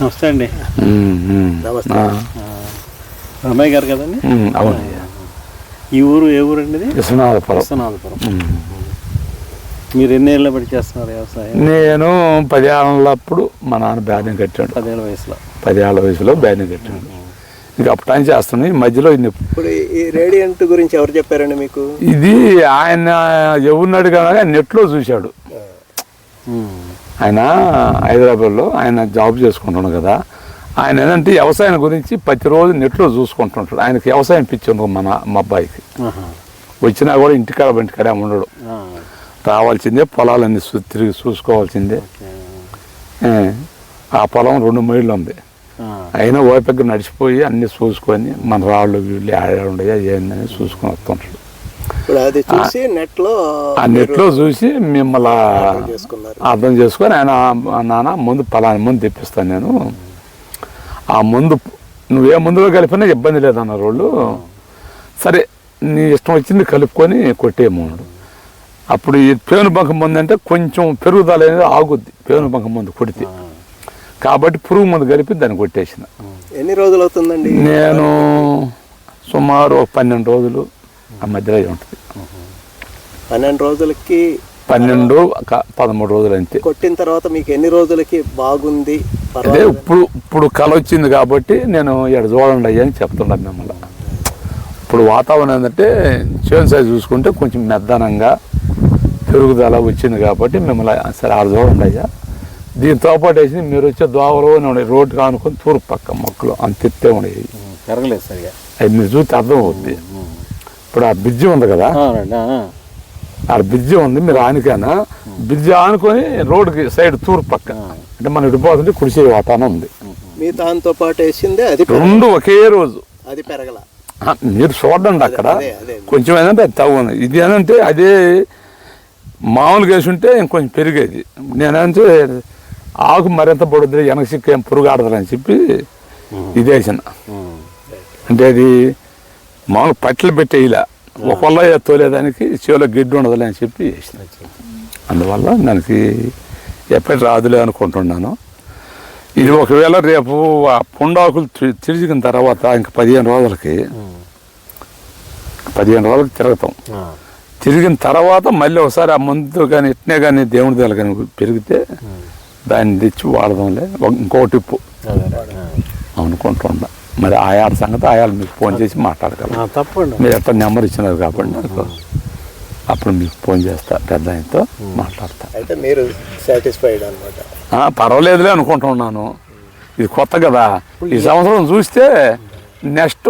నమస్తే అండి. రమయ్య గారు కదండి? అవును. ఈ ఊరు ఏ ఊరు అండి విశ్వనాథపురం. మీరు ఎన్ని ఏళ్ళ బట్టి చేస్తున్నారు వ్యవసాయం? నేను పదేళ్ళప్పుడు మా నాన్న బ్యాన్ కట్టాడు. పదేళ్ళ వయసులో. పదేళ్ళ వయసులో బ్యాన్ కట్టాడు. ఇంకా అప్పుడు టైం చేస్తున్నాయి ఈ మధ్యలో ఇన్ని ఇప్పుడు ఈ రేడియంట్ గురించి ఎవరు చెప్పారండి మీకు? ఇది ఆయన ఎవరినాడు కానీ నెట్లో చూశాడు. ఆయన హైదరాబాద్లో ఆయన జాబ్ చేసుకుంటున్నాడు కదా. ఆయన ఏంటంటే వ్యవసాయం గురించి ప్రతిరోజు నెట్లో చూసుకుంటుంటాడు. ఆయనకి వ్యవసాయం పిచ్చి ఉంది మన మా అబ్బాయికి. వచ్చినా కూడా ఇంటికాడ ఇంటికాడే ఉండడు. రావాల్సిందే పొలాలన్నీ తిరిగి చూసుకోవాల్సిందే. ఆ పొలం రెండు మైళ్ళు ఉంది. అయినా ఓపిక నడిచిపోయి అన్ని చూసుకొని మన రాళ్ళు వీళ్ళు ఆడ ఉండయా ఏందని చూసుకొని వస్తుంటాడు. ఇప్పుడు అది చూసి నెట్లో ఆ నెట్లో చూసి మిమ్మల్ని అర్థం చేసుకొని ఆయన "ఆ నాన్న ముందు పలానా ముందు తెప్పిస్తాను నేను. ఆ ముందు నువ్వే ముందులో కలిపినా ఇబ్బంది లేదన్నారు వాళ్ళు. సరే నీ ఇష్టం వచ్చింది కలుపుకొని కొట్టేయమన్నాడు అప్పుడు ఈ పేను బంక మందు అంటే కొంచెం పెరుగుదల అనేది ఆగుద్ది పేను బంక మందు కొడితే. కాబట్టి పురుగు మందు కలిపి దాన్ని కొట్టేసిన. ఎన్ని రోజులు అవుతుందండి నేను సుమారు ఒక పన్నెండు రోజులు. ఆ మధ్యలో ఉంటుంది. పన్నెండు రోజులకి పన్నెండు పదమూడు రోజులు అంతే. కొట్టిన తర్వాత మీకు ఎన్ని రోజులకి బాగుంది? అదే పర్వాలేదు ఇప్పుడు ఇప్పుడు కళ వచ్చింది కాబట్టి నేను ఇక్కడ చూడండి అయ్యా అని చెప్తున్నాను మిమ్మల్ని. ఇప్పుడు వాతావరణం ఏంటంటే చేను సైజ్ చూసుకుంటే కొంచెం మెద్దనంగా పెరుగుదల వచ్చింది కాబట్టి మిమ్మల్ని సరే ఆడ చూడండి అయ్యా. దీంతో పాటు వేసి మీరు వచ్చే దోవలు ఉన్నాయి రోడ్డు కానుకొని తూర్పు పక్క మొక్కలు అంత ఎత్తే ఉన్నాయి. పెరగలేదు సరిగా. అవి మీరు చూస్తే అర్థం అవుద్ది ఇప్పుడు ఆ బ్రిడ్జి ఉంది కదా? ఆ, బ్రిడ్జి ఉంది మీరు ఆనుకైనా బ్రిడ్జి ఆనుకొని రోడ్డుకి సైడ్ తూర్పు పక్క. అంటే మనం ఇడిపోతుంటే కుడిసే వాతావరణం ఉంది. మీ దాంతో పాటు వేసిందే అది. రెండు ఒకే రోజు. అది పెరగల. మీరు చూడండి అక్కడ. కొంచెం ఏంటంటే అది తగ్గు ఉంది. ఇది ఏంటంటే అదే మామూలుగా వేసి ఉంటే ఇంకొంచెం పెరిగేది. నేనంటే ఆకు మరింత పడుద్ది వెనక సిక్క ఏం పురుగు ఆడదని చెప్పి ఇది వేసిన. అంటే అది మామూలు పట్టలు పెట్టేయలే. ఒకళ్ళ తోలేదానికి చెవిలో గిడ్డు ఉండదులే అని చెప్పి వేసిన అందువల్ల దానికి ఎప్పటి రాదులే అనుకుంటున్నాను. ఇది ఒకవేళ రేపు ఆ పుండాకులు తిరిగిన తర్వాత ఇంక పదిహేను రోజులకి పదిహేను రోజులకి తిరుగుతాం. తిరిగిన తర్వాత మళ్ళీ ఒకసారి ఆ ముందు కానీ ఇట్నే కానీ దేవుడి దగ్గర కానీ పెరిగితే దాన్ని తెచ్చి వాడదాంలే. ఇంకో టిప్పు. అనుకుంటున్నా. మరి ఆయాల సంగతి ఆయాలు మీకు ఫోన్ చేసి మాట్లాడగలరు. ఆ, తప్పండి మీరు ఎట్లా నెంబర్ ఇచ్చినారు కాబట్టి నాకు అప్పుడు మీకు ఫోన్ చేస్తా పెద్ద ఆయనతో మాట్లాడతా. అయితే మీరు సాటిస్ఫైడ్ అనమాట ఆ, పర్వాలేదులే అనుకుంటున్నాను ఇది కొత్త కదా. ఈ సంవత్సరం చూస్తే నెక్స్ట్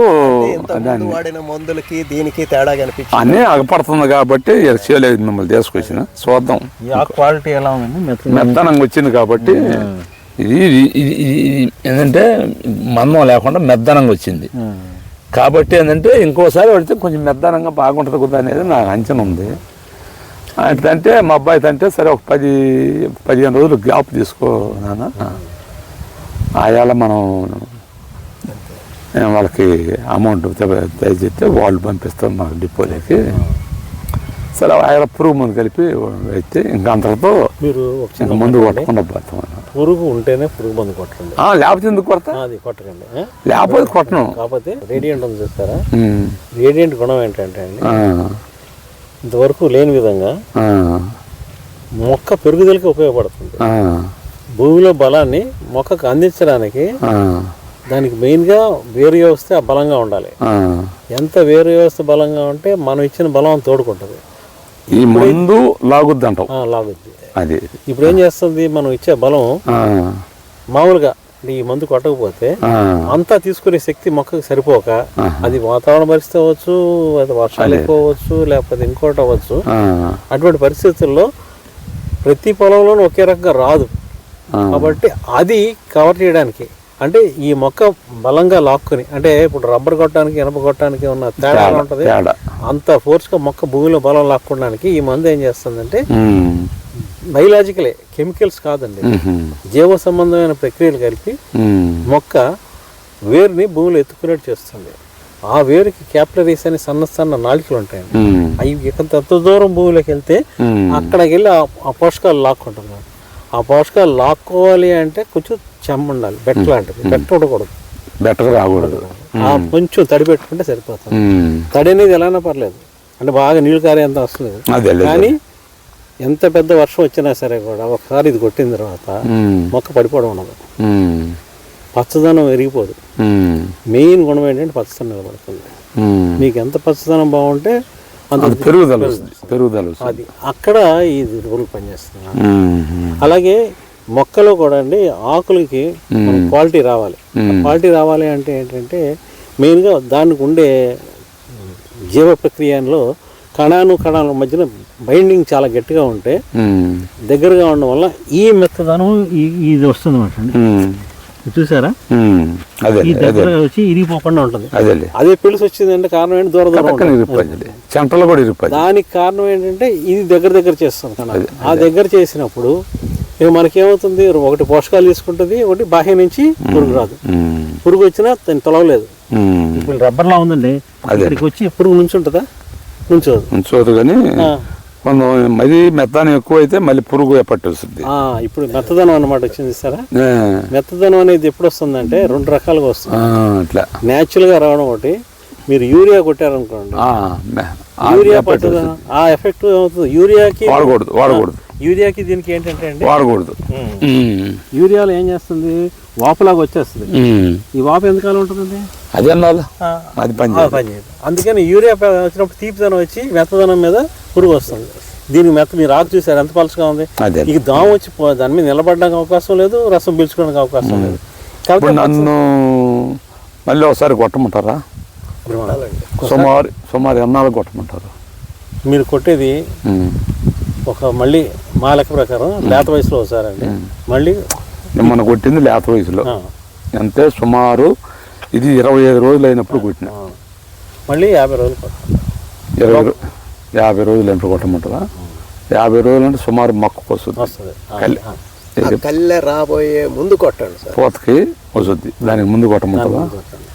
దాన్ని వాడిన మందులకి దీనికి తేడా కనిపించింది? అన్నీ అగపడుతుంది కాబట్టి చేయలేదు మిమ్మల్ని తీసుకొచ్చిన. చూద్దాం. క్వాలిటీ ఎలా ఉందండి? మెత్త మెత్తనంగా వచ్చింది కాబట్టి ఇది ఇది ఏంటంటే మందం లేకుండా మెద్దనంగా వచ్చింది కాబట్టి ఏంటంటే ఇంకోసారి పడితే కొంచెం మెద్దనంగా బాగుంటుంది కదా అనేది నాకు అంచనా ఉంది అంటే మా అబ్బాయి అంటే సరే ఒక పది పదిహేను రోజులు గ్యాప్ తీసుకో నాన్న ఆయాల మనం వాళ్ళకి అమౌంట్ దయచేస్తే వాళ్ళు పంపిస్తారు మాకు డిపోలోకి సరే ఆయన పురుగు మందు కలిపి అయితే ఇంకా ఒక ఇంకా ముందు. కొట్టకుండా పోతాం. పురుగు ఉంటేనే పురుగు మందు కొట్టండి లేకపోతే ఎందుకు కొడతా? అది కొట్టకండి? లేకపోతే కొట్టను. కాకపోతే రేడియంట్ ఉంది చూస్తారా. రేడియంట్ గుణం ఏంటంటే అండి ఇంతవరకు లేని విధంగా మొక్క పెరుగుదలకి ఉపయోగపడుతుంది. భూమిలో బలాన్ని మొక్కకు అందించడానికి దానికి మెయిన్గా వేరు వ్యవస్థ బలంగా ఉండాలి. ఎంత వేరు వ్యవస్థ బలంగా ఉంటే మనం ఇచ్చిన బలం తోడుకుంటుంది. ఈ మందు లాగుద్ది అంటావు ఆ, లాగుద్ది. అది. ఇప్పుడు ఏం చేస్తుంది? మనం ఇచ్చే బలం మామూలుగా ఈ మందు కొట్టకపోతే అంతా తీసుకునే శక్తి మొక్కకు సరిపోక అది వాతావరణ పరిస్థితి అవ్వచ్చు అది వర్షాలు ఎక్కువ అవ్వచ్చు లేకపోతే ఇంకోటి అవ్వచ్చు. అటువంటి పరిస్థితుల్లో ప్రతి పొలంలోనూ ఒకే రకంగా రాదు. కాబట్టి అది కవర్ చేయడానికి అంటే ఈ మొక్క బలంగా లాక్కుని అంటే ఇప్పుడు రబ్బర్ కొట్టడానికి ఇనప కొట్టడానికి ఉన్న తేడా ఉంటుంది? అంత ఫోర్స్గా మొక్క భూమిలో బలం లాక్కోవడానికి ఈ మందు ఏం చేస్తుందంటే బయలాజికలే కెమికల్స్ కాదండి. జీవ సంబంధమైన ప్రక్రియలు కలిపి మొక్క వేరుని భూమిలో ఎత్తుకునేట్టు చేస్తుంది. ఆ వేరుకి క్యాపిలరీస్ అని సన్న సన్న నాళికలు ఉంటాయండి. అవి ఎంత దూరం భూమిలోకి వెళ్తే అక్కడికి వెళ్ళి ఆ- పోషకాలు లాక్కుంటున్నారు ఆ పోషకాలు లాక్కోవాలి అంటే కొంచెం చెమ్మ ఉండాలి. బెట్ట లాంటిది. బెట్ట ఉండకూడదు. బెటర్ రాకూడదు కొంచెం తడి పెట్టుకుంటే సరిపోతుంది. తడి అనేది ఎలానే పర్లేదు. అంటే బాగా నీళ్ళు కారేంత వస్తుంది. కానీ ఎంత పెద్ద వర్షం వచ్చినా సరే కూడా ఒకసారి ఇది కొట్టిన తర్వాత. మొక్క పడిపోవడం ఉండదు. పచ్చదనం ఎరిగిపోదు. మెయిన్ గుణం ఏంటంటే పచ్చదనం నిలబడుతుంది. మీకు ఎంత పచ్చదనం బాగుంటే పెరుగుదల పెరుగుదల అది అక్కడ ఈ రూల్ పనిచేస్తుంది. అలాగే మొక్కలో కూడా అండి ఆకులకి క్వాలిటీ రావాలి. క్వాలిటీ రావాలి అంటే ఏంటంటే మెయిన్గా దానికి ఉండే జీవ ప్రక్రియలో కణాను కణాల మధ్యన బైండింగ్ చాలా గట్టిగా ఉంటే. దగ్గరగా ఉండడం వల్ల ఈ మెత్తదనం ఇది వస్తుంది అనమాట చూసారా. అదే ఈ వచ్చి ఇరిగిపోకుండా ఉంటుంది. అదేలే అదే. పిలుసు వచ్చిందంటే కారణం ఏంటి? దూర దూరం. ఇరిపోయింది చెంటలు కూడా ఇరిపోయింది దానికి కారణం ఏంటంటే ఇది దగ్గర దగ్గర చేస్తుంది ఆ దగ్గర చేసినప్పుడు ఇక మనకేమవుతుంది? ఒకటి పోషకాలు తీసుకుంటుంది ఒకటి బాహ్య నుంచి పురుగు రాదు. పురుగు వచ్చినా దాన్ని తొలగలేదు. ఇప్పుడు రబ్బర్లా ఉందండి. అదే. ఇక్కడికి వచ్చి పురుగు నుంచి ఉంటుందా నుంచోదు ఉంచోదు కానీ కొంత మరీ మెత్తానం ఎక్కువ అయితే మళ్ళీ పురుగు ఆ, ఇప్పుడు మెత్తదనం అన్నమాట వచ్చింది సరే? మెత్తదనం అనేది ఎప్పుడు వస్తుందంటే రెండు రకాలుగా వస్తుంది. అట్లా. న్యాచురల్గా రావడం ఒకటి మీరు యూరియా కొట్టారనుకోండి. యూరియా పట్టదనం ఆ ఎఫెక్ట్ ఏమవుతుంది? యూరియాకి వాడకూడదు వాడకూడదు. యూరియాకి దీనికి ఏంటంటే అండి? వాడకూడదు. యూరియాలో ఏం చేస్తుంది? వాపులాగా వచ్చేస్తుంది. ఈ వాపు ఎంతకాలం ఉంటుందండి? అదే అది పని. పని అందుకని యూరియా వచ్చినప్పుడు తీపిదనం వచ్చి మెత్తదనం మీద పురుగు వస్తుంది. దీనికి మెత్త మీరు ఆకు చూసారు ఎంత పలుచగా ఉంది? ఇక దోమ వచ్చి దాని మీద నిలబడడానికి అవకాశం లేదు రసం పీల్చుకోవడానికి అవకాశం లేదు. కాబట్టి నన్ను మళ్ళీ ఒకసారి కొట్టమంటారా? సుమారు సుమారు ఎన్నాళ్ళు కొట్టమంటారు? మీరు కొట్టేది. ఒక మళ్ళీ మా లెక్క ప్రకారం లేత వయసులో ఒకసారి అండి మళ్ళీ మొన్న కొట్టింది లేత వయసులో. అంటే సుమారు ఇది ఇరవై ఐదు రోజులు అయినప్పుడు కొట్టిన. మళ్ళీ యాభై రోజులు. ఇరవై యాభై రోజులు అయినప్పుడు కొట్టమంటారా? యాభై రోజులు అంటే సుమారు మొక్కకు వస్తుంది. కల్లె రాబోయే ముందు కొట్టండి సార్. పూతకి వస్తుంది. దానికి ముందు కొట్టమంటారా? కొట్టండి.